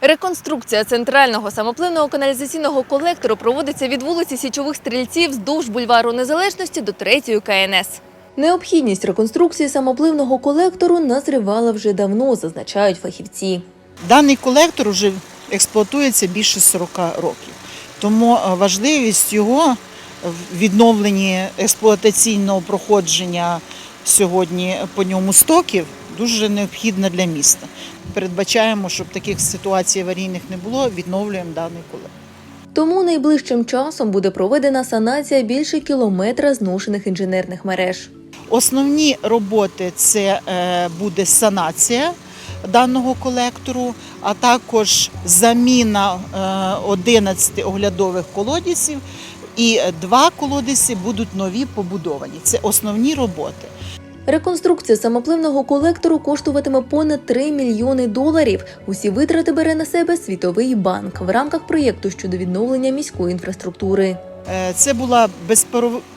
Реконструкція центрального самопливного каналізаційного колектору проводиться від вулиці Січових стрільців вздовж бульвару Незалежності до 3-ї КНС. Необхідність реконструкції самопливного колектору назрівала вже давно, зазначають фахівці. Даний колектор вже експлуатується більше 40 років. Тому е, важливість його в відновленні експлуатаційного проходження сьогодні по ньому стоків дуже необхідна для міста. Передбачаємо, щоб таких ситуацій аварійних не було, відновлюємо даний колектор. Тому найближчим часом буде проведена санація більше кілометра зношених інженерних мереж. Основні роботи це е, буде санація даного колектору, а також заміна е, 11 оглядових колодязів, і два колодязі будуть нові побудовані. Це основні роботи. Реконструкція самопливного колектору коштуватиме понад 3 мільйони доларів. Усі витрати бере на себе Світовий банк в рамках проєкту щодо відновлення міської інфраструктури. Е, Це була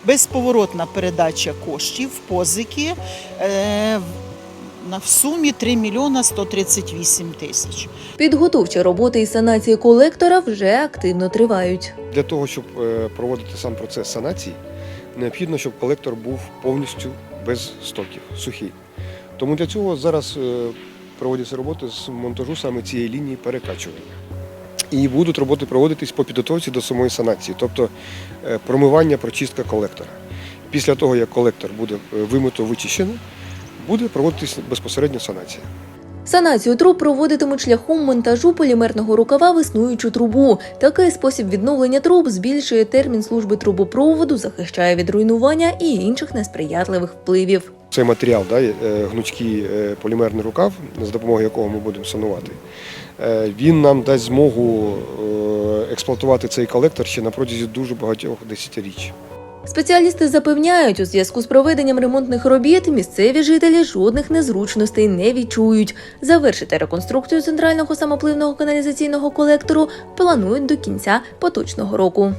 безповоротна передача коштів, позики е, в- на в сумі 3 мільйона 138 тисяч. Підготовчі роботи із санації колектора вже активно тривають. Для того, щоб е, проводити сам процес санації, необхідно, щоб колектор був повністю без стоків, сухий. Тому для цього зараз е, проводяться роботи з монтажу саме цієї лінії перекачування. І будуть роботи проводитись по підготовці до самої санації, тобто е, промивання, прочистка колектора. Після того, як колектор буде е, вимито, вичищено, буде проводитись безпосередньо санація. Санацію труб проводитимуть шляхом монтажу полімерного рукава в існуючу трубу. Такий спосіб відновлення труб збільшує термін служби трубопроводу, захищає від руйнування і інших несприятливих впливів. Цей матеріал, да, е, гнучкий е, полімерний рукав, за допомогою якого ми будемо санувати, е, він нам дасть змогу експлуатувати цей колектор ще на протязі дуже багатьох десятиріч. Спеціалісти запевняють, у зв'язку з проведенням ремонтних робіт місцеві жителі жодних незручностей не відчують. Завершити реконструкцію центрального самопливного каналізаційного колектору планують до кінця поточного року.